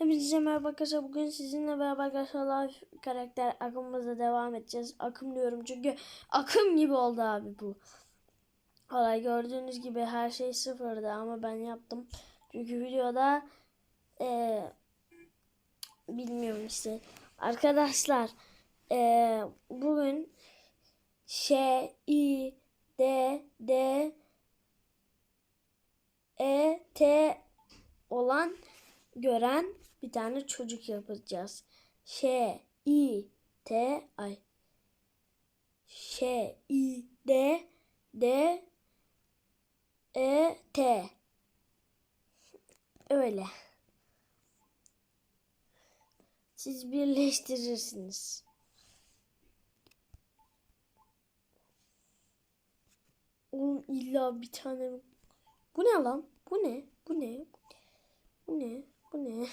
Hepinize merhaba arkadaşlar. Bugün sizinle beraber arkadaşlar live karakter akımımıza devam edeceğiz. Akım diyorum çünkü akım gibi oldu abi bu. Olay gördüğünüz gibi her şey sıfırdı ama ben yaptım. Çünkü videoda eee, bilmiyorum işte. Arkadaşlar eee, bugün Ş, I, D, D, E, T olan gören bir tane çocuk yapacağız. Ş, I, T, ay. Ş, I, D, D, E, T. Öyle. Siz birleştirirsiniz. Oğlum illa bir tane? Bu ne lan? Bu ne? Bu ne? Bu ne? Bu ne?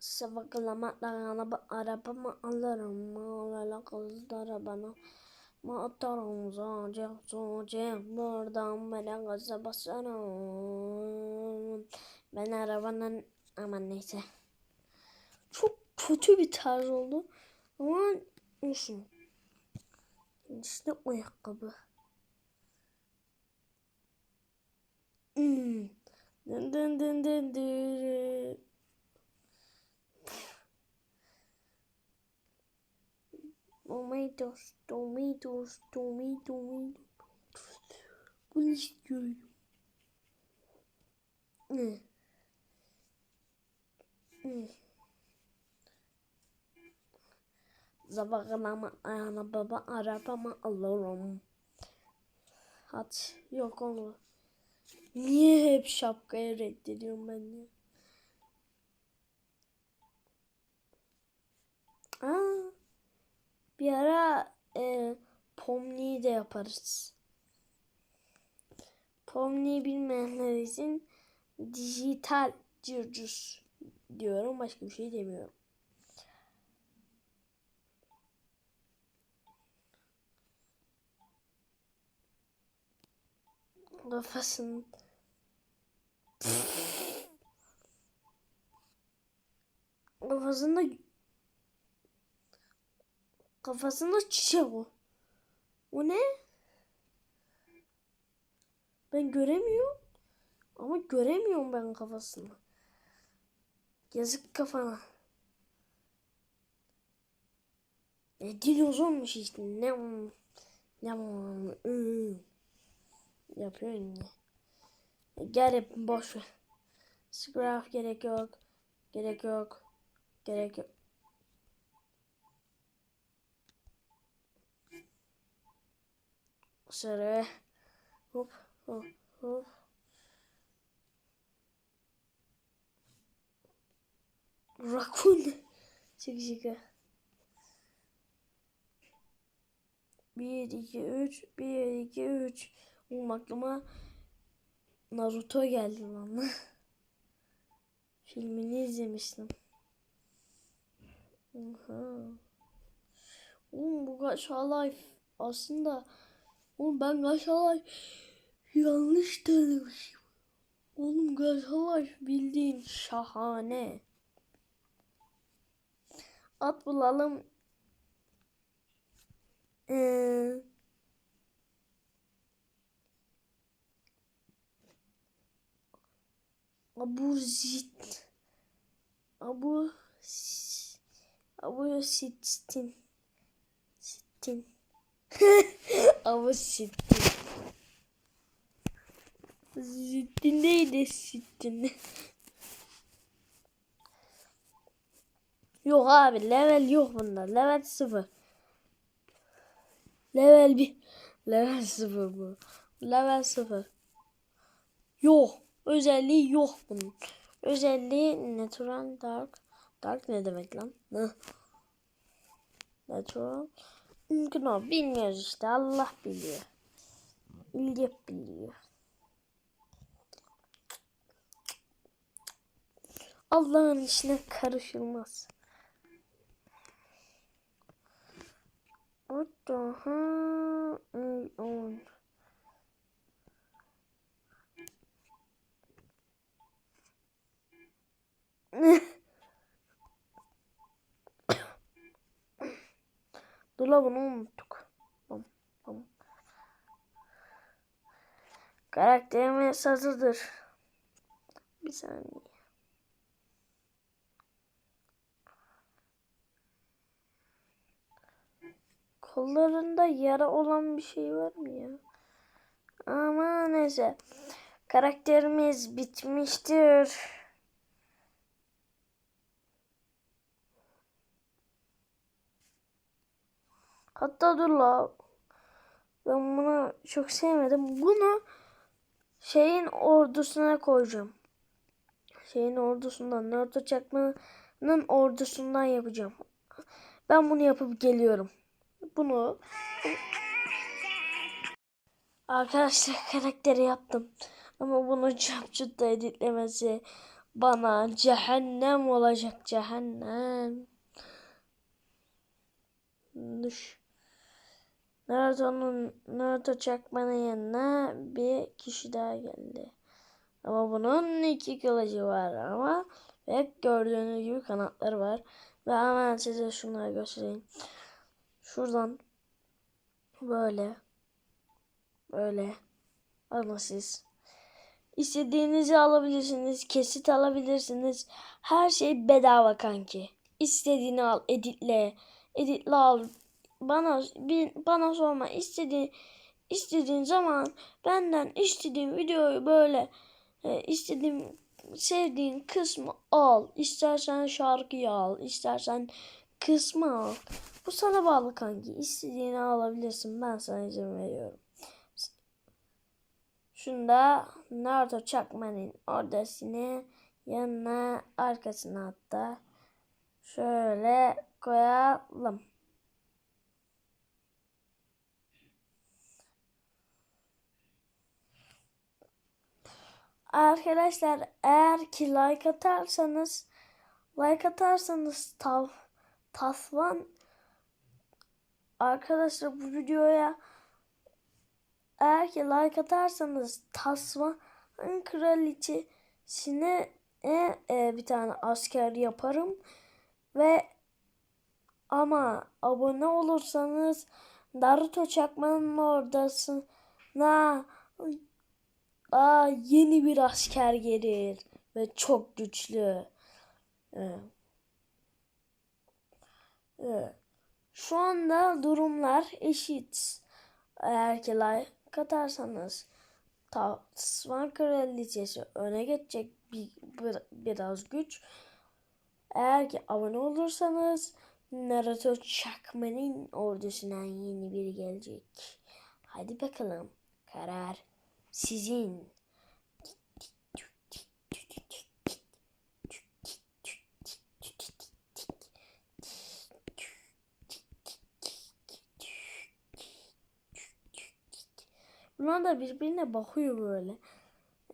Sıvıklamakla arabamı alırım. Mağlala kızlara bana. Ma atarım zacık zacık. Buradan bana gaza basarım. Ben arabanın... Aman neyse. Çok kötü bir tarz oldu. Ama olsun. İşte ayakkabı. Hmm. Dın dın dın dın dın. Tomatoes, tomatoes, tomatoes, Bunu istiyorum. Ne? Ne? Zabaklama ayağına baba arabamı alırım. Hat yok onu. Niye hep şapkayı reddediyorum ben ya? Aa, bir ara e, Pomni'yi de yaparız. Pomni bilmeyenler için dijital cırcus diyorum. Başka bir şey demiyorum. Kafasını kafasında kafasında çiçek o. O ne? Ben göremiyorum. Ama göremiyorum ben kafasını. Yazık kafana. E, dinozormuş işte. Ne ne ıı. yapıyorsun ya. E, Gel hep boş ver. Gerek yok. Gerek yok. Gerek yok. Sarı. Hop hop hop. Rakun. Çık çık. Bir, iki, üç. Bir, iki, üç. Oğlum aklıma Naruto geldi lan. Filmini izlemiştim. Oha. Oğlum bu Gacha Life aslında Oğlum ben Life yanlış tanımışım. Oğlum Life bildiğin şahane. At bulalım. Ee, Abu Zit. Abu Abu Sittin. Sittin. Abu Sittin. Sittin neydi Sittin? yok abi level yok bunda. Level sıfır. Level bir. Level sıfır bu. Level sıfır. Yok. Özelliği yok bunun. Özelliği natural dark. Dark ne demek lan? Natural. Mümkün o. Bilmiyoruz işte. Allah biliyor. İlyep biliyor. Allah'ın işine karışılmaz. What the hell is on? Dolabını unuttuk. Bam, bam. Karakterimiz hazırdır. Bir saniye. Kollarında yara olan bir şey var mı ya? Ama neyse. Karakterimiz bitmiştir. Hatta dur la. Ben bunu çok sevmedim. Bunu şeyin ordusuna koyacağım. Şeyin ordusundan, Naruto Çakma'nın ordusundan yapacağım. Ben bunu yapıp geliyorum. Bunu Arkadaşlar karakteri yaptım. Ama bunu çapçutta editlemesi bana cehennem olacak cehennem. Düş. Naruto'nun Naruto çakmanın yanına bir kişi daha geldi. Ama bunun iki kılıcı var ama ve gördüğünüz gibi kanatları var. Ve hemen size şunları göstereyim. Şuradan böyle böyle alın siz. İstediğinizi alabilirsiniz. Kesit alabilirsiniz. Her şey bedava kanki. İstediğini al, editle. Editle al. Bana bana sorma. İstediğin istediğin zaman benden istediğin videoyu böyle e, istediğin sevdiğin kısmı al. İstersen şarkıyı al. istersen kısmı al. Bu sana bağlı kanki. İstediğini alabilirsin. Ben sana izin veriyorum. Şunda Naruto Çakman'ın ordasını yanına arkasına hatta şöyle koyalım. Arkadaşlar eğer ki like atarsanız like atarsanız tav tasvan arkadaşlar bu videoya eğer ki like atarsanız tasvanın kraliçesine e, e, bir tane asker yaparım. Ve ama abone olursanız Naruto Çakma'nın ordasına Aa, yeni bir asker gelir ve çok güçlü. Evet. Evet. Şu anda durumlar eşit. Eğer ki like katarsanız Tasman Kraliçesi öne geçecek bir, bir, biraz güç. Eğer ki abone olursanız Naruto Çakma'nın ordusundan yeni biri gelecek. Hadi bakalım. Karar sizin. Bunlar da birbirine bakıyor böyle.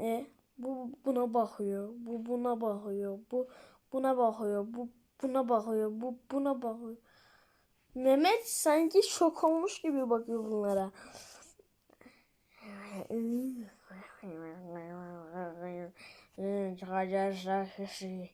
E, bu buna bakıyor. Bu buna bakıyor. Bu buna bakıyor. Bu buna bakıyor. Bu buna bakıyor. Mehmet sanki şok olmuş gibi bakıyor bunlara. Je regarde ça, c'est.